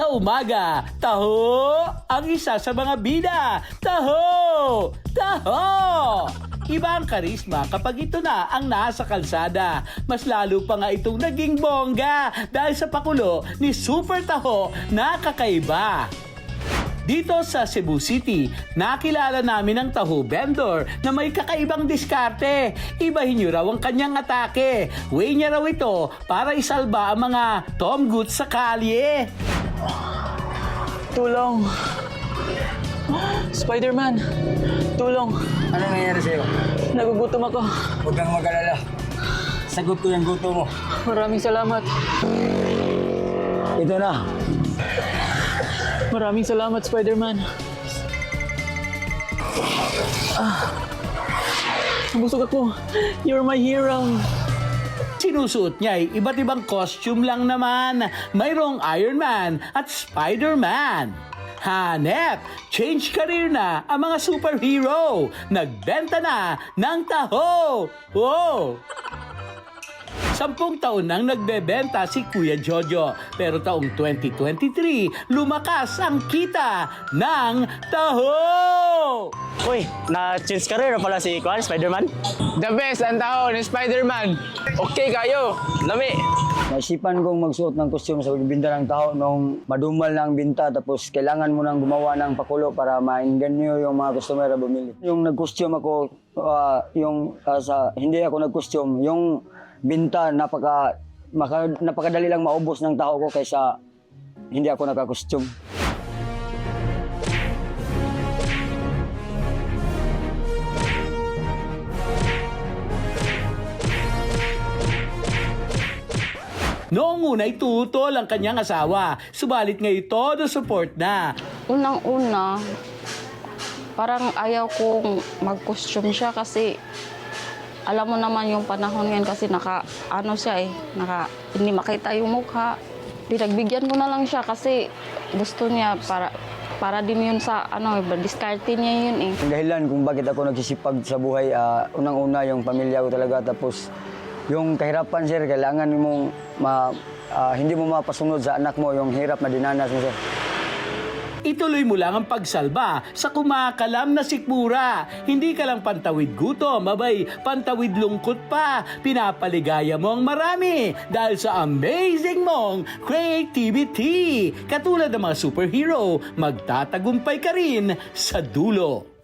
Sa umaga, taho ang isa sa mga bida. Taho! Taho! Iba ang karisma kapag ito na ang nasa kalsada. Mas lalo pa nga itong naging bongga dahil sa pakulo ni Super Taho na kakaiba. Dito sa Cebu City, nakilala namin ang taho vendor na may kakaibang diskarte. Ibahin niyo raw ang kanyang atake. Way niya raw ito para isalba ang mga Tom Goods sa kalye. Tulong! Spider-Man! Tulong! Ano nangyayari sa'yo? Nagugutom ako. Huwag kang mag-alala. Sagot ko yung guto mo. Maraming salamat. Ito na. Maraming salamat, Spider-Man. Ah. Busog ako. You're my hero. Sinusuot niya ay iba't ibang costume lang naman. Mayroong Iron Man at Spider-Man. Hanep, change career na ang mga superhero. Nagbenta na ng taho. Wow! Sampung taon nang nagbebenta si Kuya Jojo. Pero taong 2023, lumakas ang kita ng taho! Uy, na-change career na pala si Kwan, Spider-Man. The best ang tao ni Spider-Man. Okay kayo. Lami. Naisipan kong magsuot ng costume sa pagbinta ng tao nung madumal na ang binta tapos kailangan mo nang gumawa ng pakulo para mainganyo yung mga customer na bumili. Yung nag-costume ako, ah, yung ah, sa, hindi ako nag-costume, yung binta napaka, maka, napakadali lang maubos ng tao ko kaysa hindi ako naka-costume. Noong una ay tutol ang kanyang asawa, subalit ngayon todo support na. Unang-una, parang ayaw kong mag-costume siya kasi alam mo naman yung panahon ngayon kasi naka, ano siya eh, naka, hindi makita yung mukha. Pinagbigyan ko na lang siya kasi gusto niya para para din yun sa ano, diskarte niya yun eh. Ang dahilan kung bakit ako nagsisipag sa buhay, ah, unang-una yung pamilya ko talaga. Tapos yung kahirapan, sir, kailangan mong ma, ah, hindi mo mapasunod sa anak mo yung hirap na dinanas mo, sir. Ituloy mo lang ang pagsalba sa kumakalam na sikmura. Hindi ka lang pantawid gutom, abay, pantawid lungkot pa. Pinapaligaya mo ang marami dahil sa amazing mong creativity. Katulad ng mga superhero, magtatagumpay ka rin sa dulo.